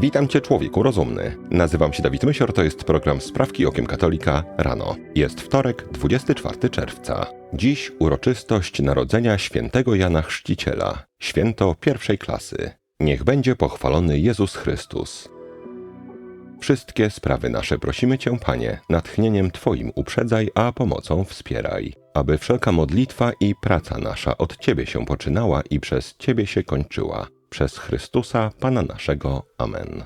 Witam Cię, człowieku rozumny. Nazywam się Dawid Mysior, to jest program Sprawki Okiem Katolika rano. Jest wtorek, 24 czerwca. Dziś uroczystość narodzenia świętego Jana Chrzciciela, święto pierwszej klasy. Niech będzie pochwalony Jezus Chrystus. Wszystkie sprawy nasze prosimy Cię, Panie, natchnieniem Twoim uprzedzaj, a pomocą wspieraj, aby wszelka modlitwa i praca nasza od Ciebie się poczynała i przez Ciebie się kończyła. Przez Chrystusa, Pana naszego. Amen.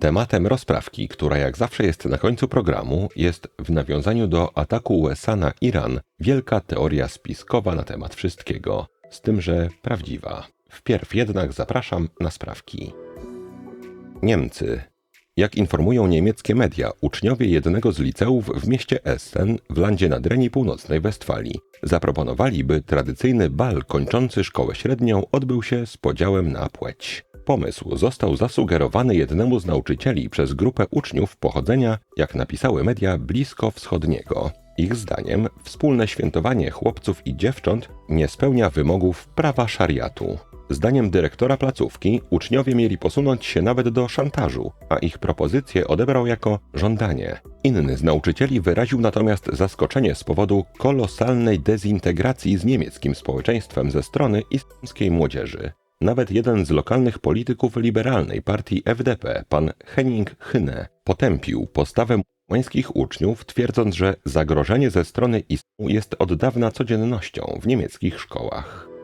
Tematem rozprawki, która jak zawsze jest na końcu programu, jest w nawiązaniu do ataku USA na Iran wielka teoria spiskowa na temat wszystkiego, z tym, że prawdziwa. Wpierw jednak zapraszam na sprawki. Niemcy. Jak informują niemieckie media, uczniowie jednego z liceów w mieście Essen w landzie na Dreni Północnej Westfalii zaproponowali, by tradycyjny bal kończący szkołę średnią odbył się z podziałem na płeć. Pomysł został zasugerowany jednemu z nauczycieli przez grupę uczniów pochodzenia, jak napisały media, blisko wschodniego. Ich zdaniem wspólne świętowanie chłopców i dziewcząt nie spełnia wymogów prawa szariatu. Zdaniem dyrektora placówki uczniowie mieli posunąć się nawet do szantażu, a ich propozycję odebrał jako żądanie. Inny z nauczycieli wyraził natomiast zaskoczenie z powodu kolosalnej dezintegracji z niemieckim społeczeństwem ze strony islamskiej młodzieży. Nawet jeden z lokalnych polityków liberalnej partii FDP, pan Henning Hyne, potępił postawę muzułmańskich uczniów, twierdząc, że zagrożenie ze strony islamu jest od dawna codziennością w niemieckich szkołach.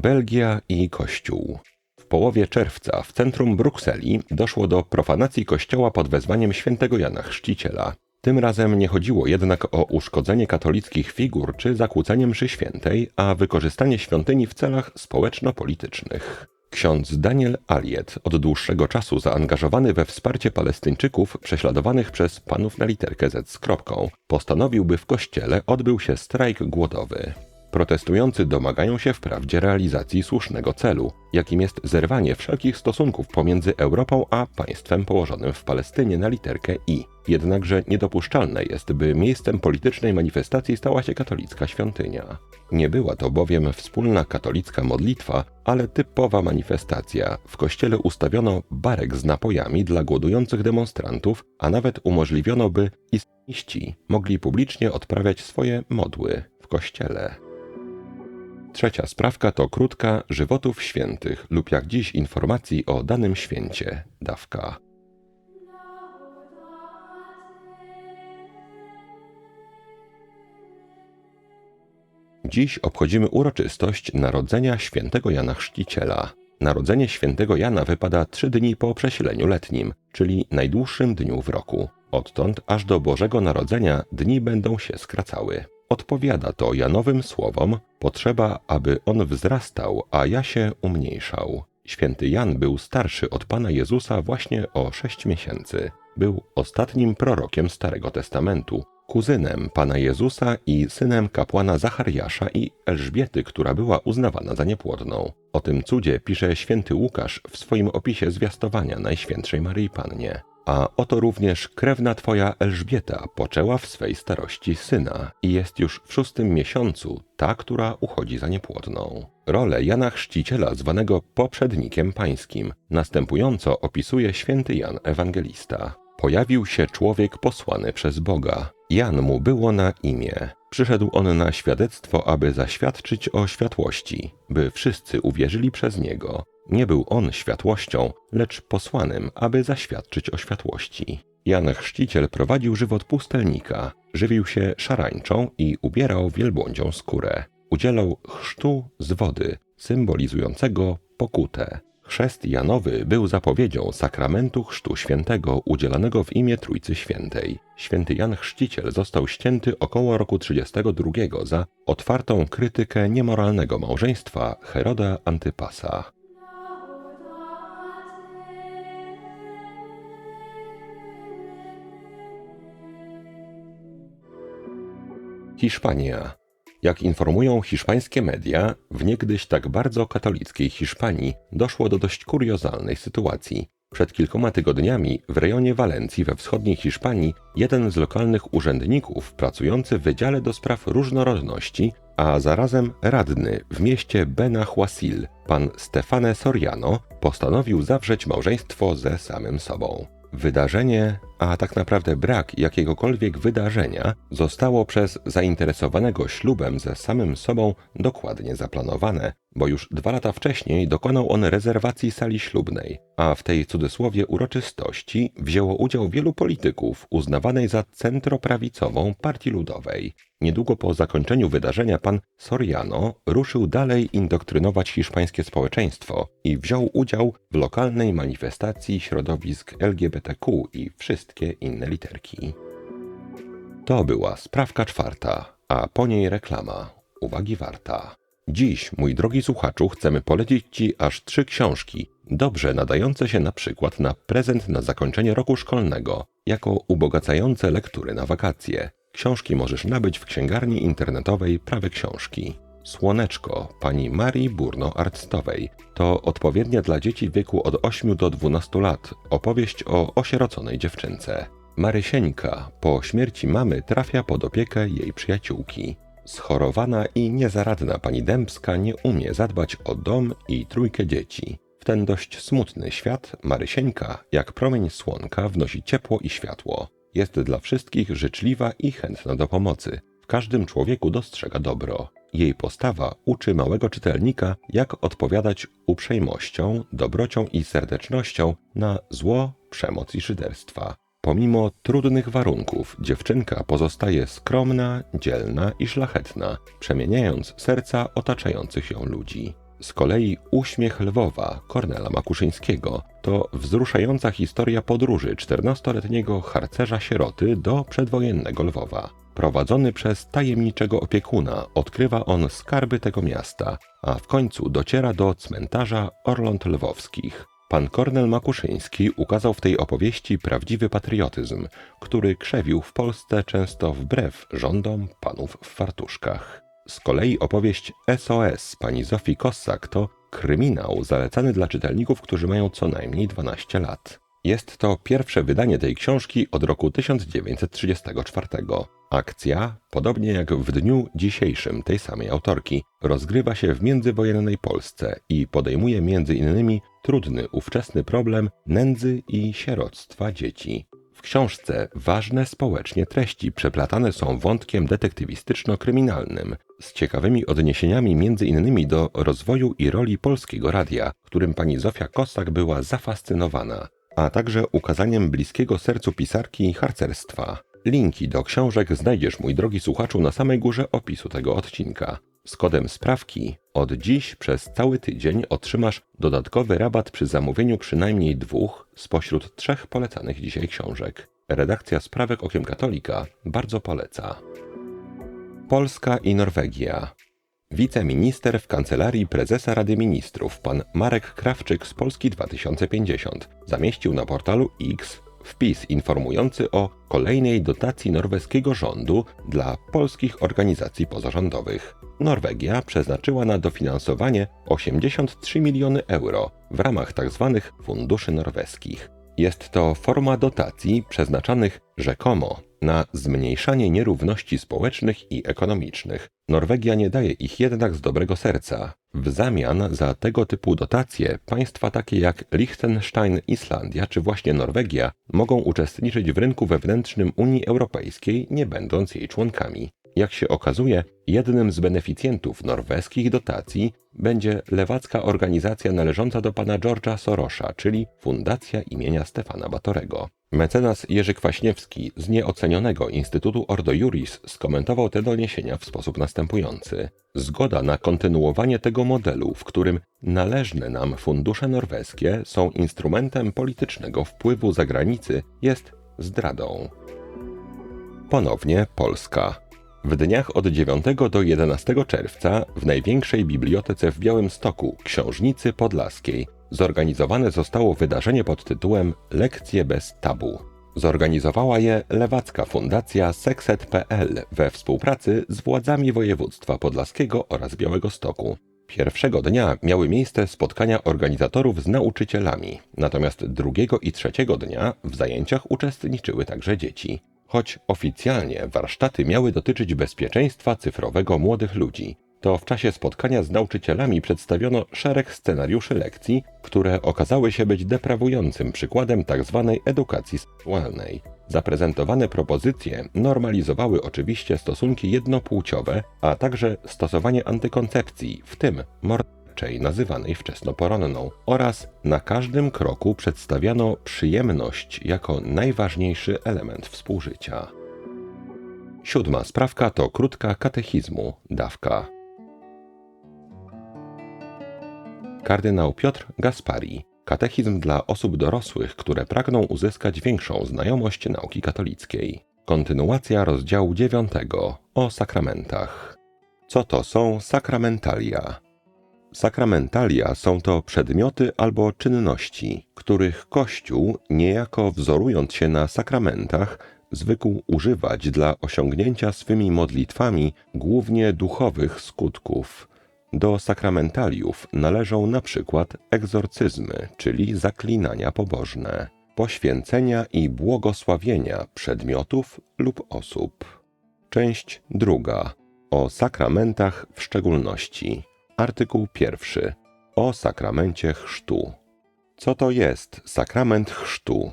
Belgia i Kościół. W połowie czerwca w centrum Brukseli doszło do profanacji kościoła pod wezwaniem świętego Jana Chrzciciela. Tym razem nie chodziło jednak o uszkodzenie katolickich figur czy zakłócenie mszy świętej, a wykorzystanie świątyni w celach społeczno-politycznych. Ksiądz Daniel Aliet, od dłuższego czasu zaangażowany we wsparcie Palestyńczyków prześladowanych przez panów na literkę Z z kropką, postanowił, by w kościele odbył się strajk głodowy. Protestujący domagają się wprawdzie realizacji słusznego celu, jakim jest zerwanie wszelkich stosunków pomiędzy Europą a państwem położonym w Palestynie na literkę I. Jednakże niedopuszczalne jest, by miejscem politycznej manifestacji stała się katolicka świątynia. Nie była to bowiem wspólna katolicka modlitwa, ale typowa manifestacja. W kościele ustawiono barek z napojami dla głodujących demonstrantów, a nawet umożliwiono, by islamiści mogli publicznie odprawiać swoje modły w kościele. Trzecia sprawka to krótka żywotów świętych lub jak dziś informacji o danym święcie dawka. Dziś obchodzimy uroczystość narodzenia świętego Jana Chrzciciela. Narodzenie świętego Jana wypada trzy dni po przesileniu letnim, czyli najdłuższym dniu w roku. Odtąd aż do Bożego Narodzenia dni będą się skracały. Odpowiada to Janowym słowom: Potrzeba, aby on wzrastał, a ja się umniejszał. Święty Jan był starszy od Pana Jezusa właśnie o sześć miesięcy. Był ostatnim prorokiem Starego Testamentu, kuzynem Pana Jezusa i synem kapłana Zachariasza i Elżbiety, która była uznawana za niepłodną. O tym cudzie pisze święty Łukasz w swoim opisie zwiastowania Najświętszej Maryi Pannie. A oto również krewna twoja Elżbieta poczęła w swej starości syna i jest już w szóstym miesiącu ta, która uchodzi za niepłodną. Rolę Jana Chrzciciela, zwanego poprzednikiem pańskim, następująco opisuje święty Jan Ewangelista. Pojawił się człowiek posłany przez Boga. Jan mu było na imię. Przyszedł on na świadectwo, aby zaświadczyć o światłości, by wszyscy uwierzyli przez niego. Nie był on światłością, lecz posłanym, aby zaświadczyć o światłości. Jan Chrzciciel prowadził żywot pustelnika, żywił się szarańczą i ubierał wielbłądzią skórę. Udzielał chrztu z wody, symbolizującego pokutę. Chrzest Janowy był zapowiedzią sakramentu Chrztu Świętego udzielanego w imię Trójcy Świętej. Święty Jan Chrzciciel został ścięty około roku 32 za otwartą krytykę niemoralnego małżeństwa Heroda Antypasa. Hiszpania. Jak informują hiszpańskie media, w niegdyś tak bardzo katolickiej Hiszpanii doszło do dość kuriozalnej sytuacji. Przed kilkoma tygodniami w rejonie Walencji we wschodniej Hiszpanii jeden z lokalnych urzędników pracujący w Wydziale do Spraw Różnorodności a zarazem radny w mieście Benahuasil, pan Stefane Soriano, postanowił zawrzeć małżeństwo ze samym sobą. Wydarzenie, a tak naprawdę brak jakiegokolwiek wydarzenia, zostało przez zainteresowanego ślubem ze samym sobą dokładnie zaplanowane, bo już dwa lata wcześniej dokonał on rezerwacji sali ślubnej, a w tej cudzysłowie uroczystości wzięło udział wielu polityków uznawanej za centroprawicową Partii Ludowej. Niedługo po zakończeniu wydarzenia pan Soriano ruszył dalej indoktrynować hiszpańskie społeczeństwo i wziął udział w lokalnej manifestacji środowisk LGBTQ i wszystkie inne literki. To była sprawka czwarta, a po niej reklama. Uwagi warta. Dziś, mój drogi słuchaczu, chcemy polecić Ci aż trzy książki, dobrze nadające się na przykład na prezent na zakończenie roku szkolnego, jako ubogacające lektury na wakacje. Książki możesz nabyć w księgarni internetowej Prawe Książki. Słoneczko pani Marii Burno-Arctowej to odpowiednia dla dzieci w wieku od 8 do 12 lat opowieść o osieroconej dziewczynce. Marysieńka po śmierci mamy trafia pod opiekę jej przyjaciółki. Schorowana i niezaradna pani Dębska nie umie zadbać o dom i trójkę dzieci. W ten dość smutny świat Marysieńka, jak promień słonka, wnosi ciepło i światło. Jest dla wszystkich życzliwa i chętna do pomocy. W każdym człowieku dostrzega dobro. Jej postawa uczy małego czytelnika, jak odpowiadać uprzejmością, dobrocią i serdecznością na zło, przemoc i szyderstwa. Pomimo trudnych warunków, dziewczynka pozostaje skromna, dzielna i szlachetna, przemieniając serca otaczających ją ludzi. Z kolei Uśmiech Lwowa Kornela Makuszyńskiego to wzruszająca historia podróży 14-letniego harcerza sieroty do przedwojennego Lwowa. Prowadzony przez tajemniczego opiekuna, odkrywa on skarby tego miasta, a w końcu dociera do cmentarza Orląt Lwowskich. Pan Kornel Makuszyński ukazał w tej opowieści prawdziwy patriotyzm, który krzewił w Polsce często wbrew rządom panów w fartuszkach. Z kolei opowieść SOS pani Zofii Kossak to kryminał zalecany dla czytelników, którzy mają co najmniej 12 lat. Jest to pierwsze wydanie tej książki od roku 1934. Akcja, podobnie jak w dniu dzisiejszym tej samej autorki, rozgrywa się w międzywojennej Polsce i podejmuje między innymi trudny ówczesny problem nędzy i sieroctwa dzieci. W książce ważne społecznie treści przeplatane są wątkiem detektywistyczno-kryminalnym, z ciekawymi odniesieniami między innymi do rozwoju i roli polskiego radia, którym pani Zofia Kossak była zafascynowana, a także ukazaniem bliskiego sercu pisarki harcerstwa. Linki do książek znajdziesz, mój drogi słuchaczu, na samej górze opisu tego odcinka. Z kodem sprawki od dziś przez cały tydzień otrzymasz dodatkowy rabat przy zamówieniu przynajmniej dwóch spośród trzech polecanych dzisiaj książek. Redakcja Sprawek Okiem Katolika bardzo poleca. Polska i Norwegia. Wiceminister w Kancelarii Prezesa Rady Ministrów, pan Marek Krawczyk z Polski 2050, zamieścił na portalu X wpis informujący o kolejnej dotacji norweskiego rządu dla polskich organizacji pozarządowych. Norwegia przeznaczyła na dofinansowanie 83 miliony euro w ramach tzw. Tak funduszy norweskich. Jest to forma dotacji przeznaczanych rzekomo na zmniejszanie nierówności społecznych i ekonomicznych. Norwegia nie daje ich jednak z dobrego serca. W zamian za tego typu dotacje państwa takie jak Liechtenstein, Islandia czy właśnie Norwegia mogą uczestniczyć w rynku wewnętrznym Unii Europejskiej, nie będąc jej członkami. Jak się okazuje, jednym z beneficjentów norweskich dotacji będzie lewacka organizacja należąca do pana George'a Sorosza, czyli Fundacja imienia Stefana Batorego. Mecenas Jerzy Kwaśniewski z nieocenionego Instytutu Ordo Juris skomentował te doniesienia w sposób następujący. Zgoda na kontynuowanie tego modelu, w którym należne nam fundusze norweskie są instrumentem politycznego wpływu zagranicy, jest zdradą. Ponownie Polska. W dniach od 9 do 11 czerwca w największej bibliotece w Białymstoku, Książnicy Podlaskiej, zorganizowane zostało wydarzenie pod tytułem Lekcje bez tabu. Zorganizowała je lewacka fundacja Sekset.pl we współpracy z władzami województwa podlaskiego oraz Białego Stoku. Pierwszego dnia miały miejsce spotkania organizatorów z nauczycielami, natomiast drugiego i trzeciego dnia w zajęciach uczestniczyły także dzieci. Choć oficjalnie warsztaty miały dotyczyć bezpieczeństwa cyfrowego młodych ludzi, to w czasie spotkania z nauczycielami przedstawiono szereg scenariuszy lekcji, które okazały się być deprawującym przykładem tzw. edukacji seksualnej. Zaprezentowane propozycje normalizowały oczywiście stosunki jednopłciowe, a także stosowanie antykoncepcji, w tym morderczej nazywanej wczesnoporonną, oraz na każdym kroku przedstawiano przyjemność jako najważniejszy element współżycia. Siódma sprawka to krótka katechizmu, dawka. Kardynał Piotr Gaspari. Katechizm dla osób dorosłych, które pragną uzyskać większą znajomość nauki katolickiej. Kontynuacja rozdziału 9 o sakramentach. Co to są sakramentalia? Sakramentalia są to przedmioty albo czynności, których Kościół, niejako wzorując się na sakramentach, zwykł używać dla osiągnięcia swymi modlitwami głównie duchowych skutków. Do sakramentaliów należą na przykład egzorcyzmy, czyli zaklinania pobożne, poświęcenia i błogosławienia przedmiotów lub osób. Część druga. O sakramentach w szczególności. Artykuł pierwszy. O sakramencie chrztu. Co to jest sakrament chrztu?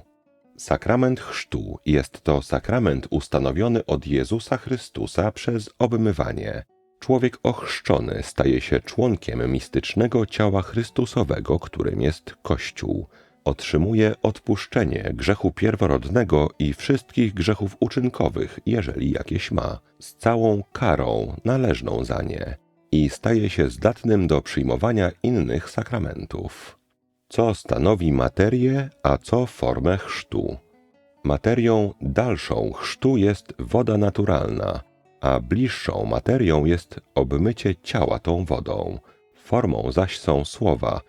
Sakrament chrztu jest to sakrament ustanowiony od Jezusa Chrystusa przez obmywanie. Człowiek ochrzczony staje się członkiem mistycznego ciała Chrystusowego, którym jest Kościół. Otrzymuje odpuszczenie grzechu pierworodnego i wszystkich grzechów uczynkowych, jeżeli jakieś ma, z całą karą należną za nie i staje się zdatnym do przyjmowania innych sakramentów co stanowi materię, a co formę chrztu. Materią dalszą chrztu jest woda naturalna, a bliższą materią jest obmycie ciała tą wodą. Formą zaś są słowa: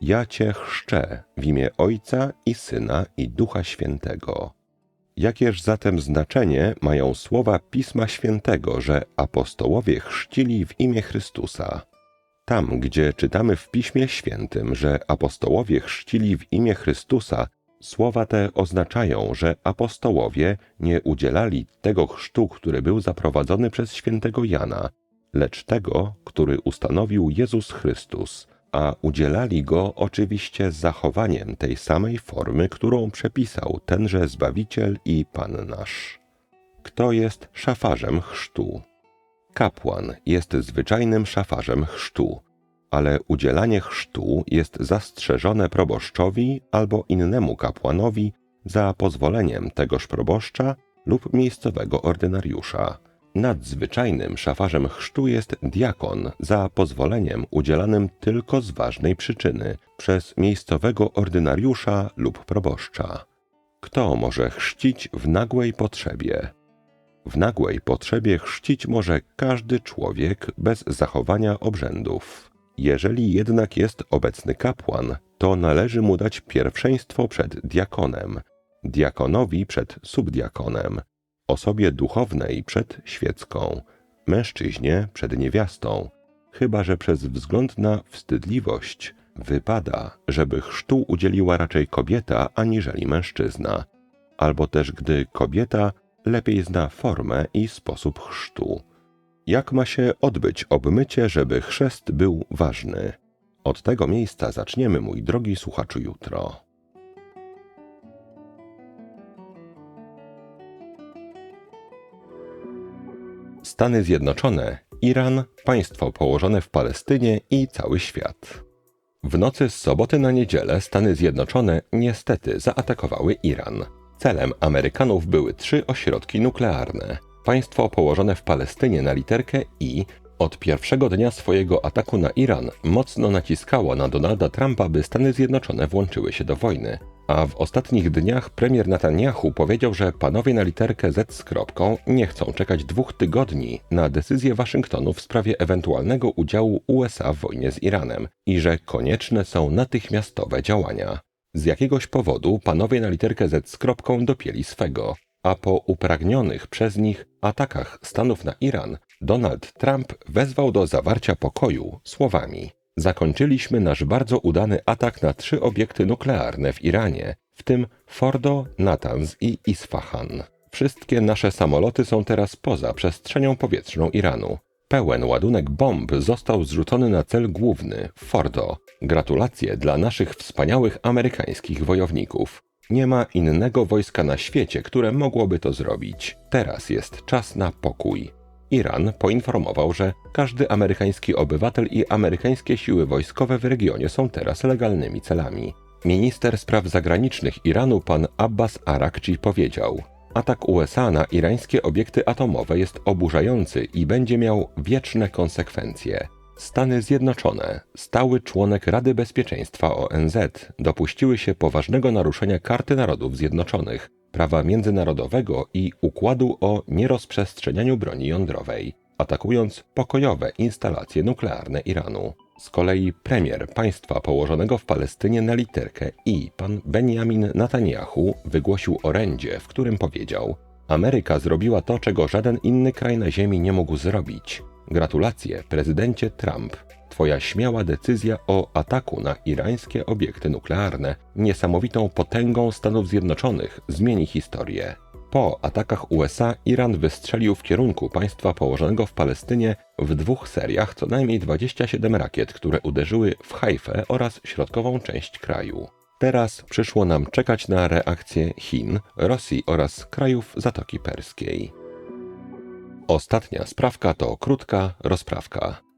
Ja cię chrzczę w imię Ojca i Syna i Ducha Świętego. Jakież zatem znaczenie mają słowa Pisma Świętego, że apostołowie chrzcili w imię Chrystusa? Tam, gdzie czytamy w Piśmie Świętym, że apostołowie chrzcili w imię Chrystusa, słowa te oznaczają, że apostołowie nie udzielali tego chrztu, który był zaprowadzony przez świętego Jana, lecz tego, który ustanowił Jezus Chrystus, a udzielali go oczywiście z zachowaniem tej samej formy, którą przepisał tenże Zbawiciel i Pan nasz. Kto jest szafarzem chrztu? Kapłan jest zwyczajnym szafarzem chrztu, ale udzielanie chrztu jest zastrzeżone proboszczowi albo innemu kapłanowi za pozwoleniem tegoż proboszcza lub miejscowego ordynariusza. Nadzwyczajnym szafarzem chrztu jest diakon za pozwoleniem udzielanym tylko z ważnej przyczyny przez miejscowego ordynariusza lub proboszcza. Kto może chrzcić w nagłej potrzebie? W nagłej potrzebie chrzcić może każdy człowiek bez zachowania obrzędów. Jeżeli jednak jest obecny kapłan, to należy mu dać pierwszeństwo przed diakonem, diakonowi przed subdiakonem, osobie duchownej przed świecką, mężczyźnie przed niewiastą, chyba że przez wzgląd na wstydliwość wypada, żeby chrztu udzieliła raczej kobieta aniżeli mężczyzna, albo też gdy kobieta lepiej zna formę i sposób chrztu. Jak ma się odbyć obmycie, żeby chrzest był ważny? Od tego miejsca zaczniemy, mój drogi słuchaczu, jutro. Stany Zjednoczone, Iran, państwo położone w Palestynie i cały świat. W nocy z soboty na niedzielę Stany Zjednoczone niestety zaatakowały Iran. Celem Amerykanów były trzy ośrodki nuklearne. Państwo położone w Palestynie na literkę I od pierwszego dnia swojego ataku na Iran mocno naciskało na Donalda Trumpa, by Stany Zjednoczone włączyły się do wojny. A w ostatnich dniach premier Netanyahu powiedział, że panowie na literkę Z z kropką nie chcą czekać dwóch tygodni na decyzję Waszyngtonu w sprawie ewentualnego udziału USA w wojnie z Iranem i że konieczne są natychmiastowe działania. Z jakiegoś powodu panowie na literkę Z z kropką dopięli swego, a po upragnionych przez nich atakach Stanów na Iran, Donald Trump wezwał do zawarcia pokoju słowami: Zakończyliśmy nasz bardzo udany atak na trzy obiekty nuklearne w Iranie, w tym Fordo, Natanz i Isfahan. Wszystkie nasze samoloty są teraz poza przestrzenią powietrzną Iranu. Pełen ładunek bomb został zrzucony na cel główny Fordo. Gratulacje dla naszych wspaniałych amerykańskich wojowników. Nie ma innego wojska na świecie, które mogłoby to zrobić. Teraz jest czas na pokój. Iran poinformował, że każdy amerykański obywatel i amerykańskie siły wojskowe w regionie są teraz legalnymi celami. Minister spraw zagranicznych Iranu pan Abbas Arakci powiedział: Atak USA na irańskie obiekty atomowe jest oburzający i będzie miał wieczne konsekwencje. Stany Zjednoczone, stały członek Rady Bezpieczeństwa ONZ, dopuściły się poważnego naruszenia Karty Narodów Zjednoczonych, prawa międzynarodowego i układu o nierozprzestrzenianiu broni jądrowej, atakując pokojowe instalacje nuklearne Iranu. Z kolei premier państwa położonego w Palestynie na literkę I, pan Benjamin Netanyahu, wygłosił orędzie, w którym powiedział: Ameryka zrobiła to, czego żaden inny kraj na Ziemi nie mógł zrobić. Gratulacje, prezydencie Trump. Twoja śmiała decyzja o ataku na irańskie obiekty nuklearne, niesamowitą potęgą Stanów Zjednoczonych, zmieni historię. Po atakach USA Iran wystrzelił w kierunku państwa położonego w Palestynie w dwóch seriach co najmniej 27 rakiet, które uderzyły w Hajfę oraz środkową część kraju. Teraz przyszło nam czekać na reakcję Chin, Rosji oraz krajów Zatoki Perskiej. Ostatnia sprawka to krótka rozprawka.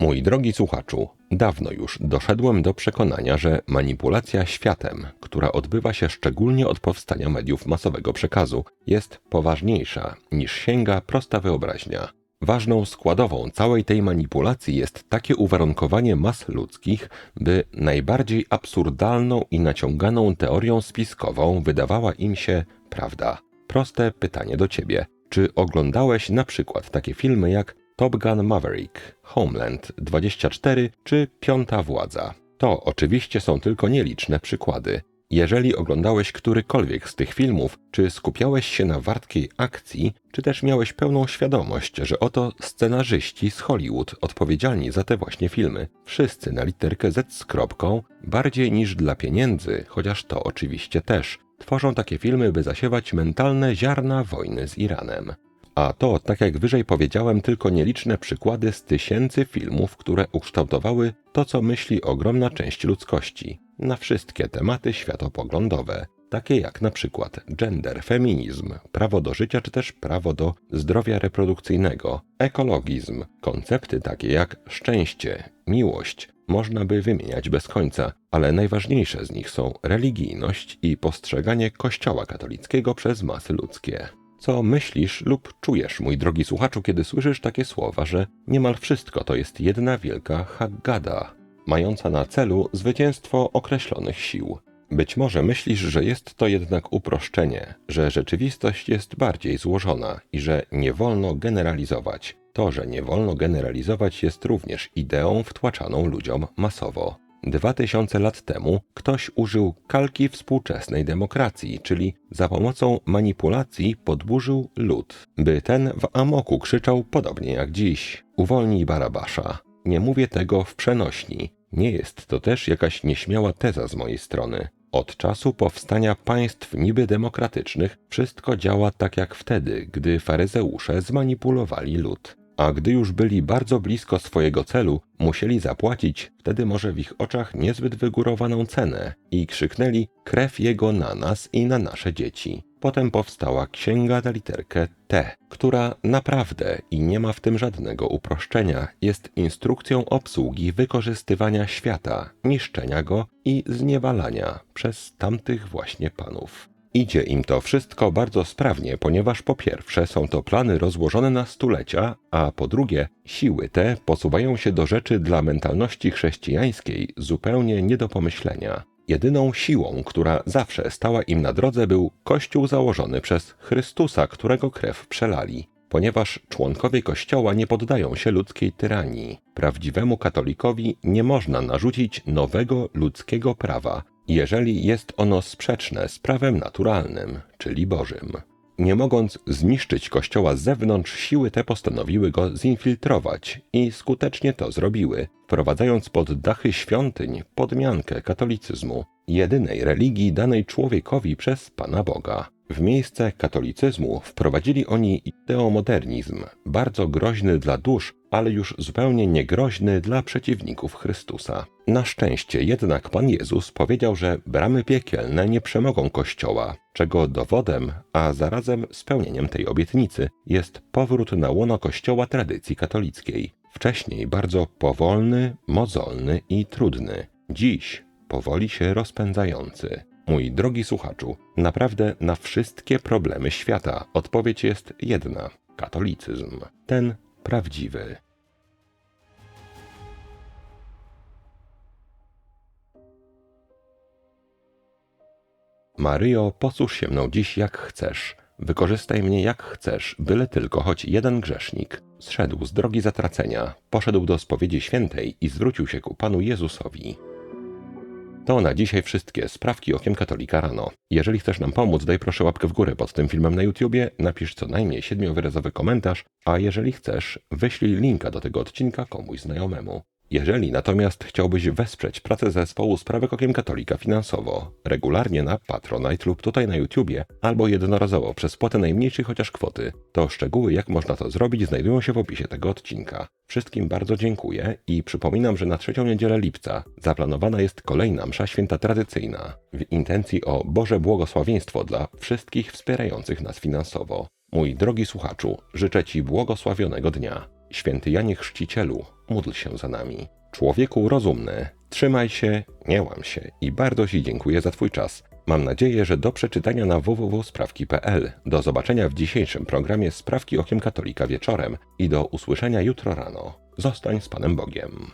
Mój drogi słuchaczu, dawno już doszedłem do przekonania, że manipulacja światem, która odbywa się szczególnie od powstania mediów masowego przekazu, jest poważniejsza niż sięga prosta wyobraźnia. Ważną składową całej tej manipulacji jest takie uwarunkowanie mas ludzkich, by najbardziej absurdalną i naciąganą teorią spiskową wydawała im się prawda. Proste pytanie do ciebie. Czy oglądałeś na przykład takie filmy jak Top Gun Maverick, Homeland 24 czy Piąta Władza? To oczywiście są tylko nieliczne przykłady. Jeżeli oglądałeś którykolwiek z tych filmów, czy skupiałeś się na wartkiej akcji, czy też miałeś pełną świadomość, że oto scenarzyści z Hollywood odpowiedzialni za te właśnie filmy, wszyscy na literkę Z z kropką, bardziej niż dla pieniędzy, chociaż to oczywiście też, tworzą takie filmy, by zasiewać mentalne ziarna wojny z Iranem. A to, tak jak wyżej powiedziałem, tylko nieliczne przykłady z tysięcy filmów, które ukształtowały to, co myśli ogromna część ludzkości na wszystkie tematy światopoglądowe, takie jak na przykład gender, feminizm, prawo do życia czy też prawo do zdrowia reprodukcyjnego, ekologizm, koncepty takie jak szczęście, miłość, można by wymieniać bez końca, ale najważniejsze z nich są religijność i postrzeganie Kościoła katolickiego przez masy ludzkie. Co myślisz lub czujesz, mój drogi słuchaczu, kiedy słyszysz takie słowa, że niemal wszystko to jest jedna wielka Haggada, mająca na celu zwycięstwo określonych sił. Być może myślisz, że jest to jednak uproszczenie, że rzeczywistość jest bardziej złożona i że nie wolno generalizować. To, że nie wolno generalizować, jest również ideą wtłaczaną ludziom masowo. Dwa tysiące lat temu ktoś użył kalki współczesnej demokracji, czyli za pomocą manipulacji podburzył lud, by ten w amoku krzyczał podobnie jak dziś: Uwolnij Barabasza. Nie mówię tego w przenośni. Nie jest to też jakaś nieśmiała teza z mojej strony. Od czasu powstania państw niby demokratycznych wszystko działa tak jak wtedy, gdy faryzeusze zmanipulowali lud. A gdy już byli bardzo blisko swojego celu, musieli zapłacić wtedy może w ich oczach niezbyt wygórowaną cenę i krzyknęli krew jego na nas i na nasze dzieci. Potem powstała księga na literkę T, która naprawdę, i nie ma w tym żadnego uproszczenia, jest instrukcją obsługi wykorzystywania świata, niszczenia go i zniewalania przez tamtych właśnie panów. Idzie im to wszystko bardzo sprawnie, ponieważ po pierwsze są to plany rozłożone na stulecia, a po drugie siły te posuwają się do rzeczy dla mentalności chrześcijańskiej zupełnie nie do pomyślenia. Jedyną siłą, która zawsze stała im na drodze, był Kościół założony przez Chrystusa, którego krew przelali. Ponieważ członkowie Kościoła nie poddają się ludzkiej tyranii, prawdziwemu katolikowi nie można narzucić nowego ludzkiego prawa, jeżeli jest ono sprzeczne z prawem naturalnym, czyli Bożym. Nie mogąc zniszczyć kościoła z zewnątrz, siły te postanowiły go zinfiltrować i skutecznie to zrobiły, wprowadzając pod dachy świątyń podmiankę katolicyzmu. Jedynej religii danej człowiekowi przez Pana Boga. W miejsce katolicyzmu wprowadzili oni ideomodernizm, bardzo groźny dla dusz, ale już zupełnie niegroźny dla przeciwników Chrystusa. Na szczęście jednak Pan Jezus powiedział, że bramy piekielne nie przemogą Kościoła, czego dowodem, a zarazem spełnieniem tej obietnicy jest powrót na łono Kościoła tradycji katolickiej. Wcześniej bardzo powolny, mozolny i trudny. Dziś powoli się rozpędzający. Mój drogi słuchaczu, naprawdę na wszystkie problemy świata odpowiedź jest jedna: katolicyzm. Ten prawdziwy. Maryjo, posłuż się mną dziś jak chcesz. Wykorzystaj mnie jak chcesz, byle tylko choć jeden grzesznik zszedł z drogi zatracenia, poszedł do spowiedzi świętej i zwrócił się ku Panu Jezusowi. To na dzisiaj wszystkie sprawki okiem katolika rano. Jeżeli chcesz nam pomóc, daj proszę łapkę w górę pod tym filmem na YouTubie, napisz co najmniej siedmiowyrazowy komentarz, a jeżeli chcesz, wyślij linka do tego odcinka komuś znajomemu. Jeżeli natomiast chciałbyś wesprzeć pracę zespołu Sprawek Okiem Katolika finansowo, regularnie na Patronite lub tutaj na YouTubie, albo jednorazowo przez spłatę najmniejszej chociaż kwoty, to szczegóły jak można to zrobić znajdują się w opisie tego odcinka. Wszystkim bardzo dziękuję i przypominam, że na trzecią niedzielę lipca zaplanowana jest kolejna msza święta tradycyjna w intencji o Boże błogosławieństwo dla wszystkich wspierających nas finansowo. Mój drogi słuchaczu, życzę Ci błogosławionego dnia. Święty Janie Chrzcicielu, módl się za nami. Człowieku rozumny, trzymaj się, nie łam się i bardzo Ci dziękuję za Twój czas. Mam nadzieję, że do przeczytania na www.sprawki.pl. Do zobaczenia w dzisiejszym programie Sprawki Okiem Katolika wieczorem i do usłyszenia jutro rano. Zostań z Panem Bogiem.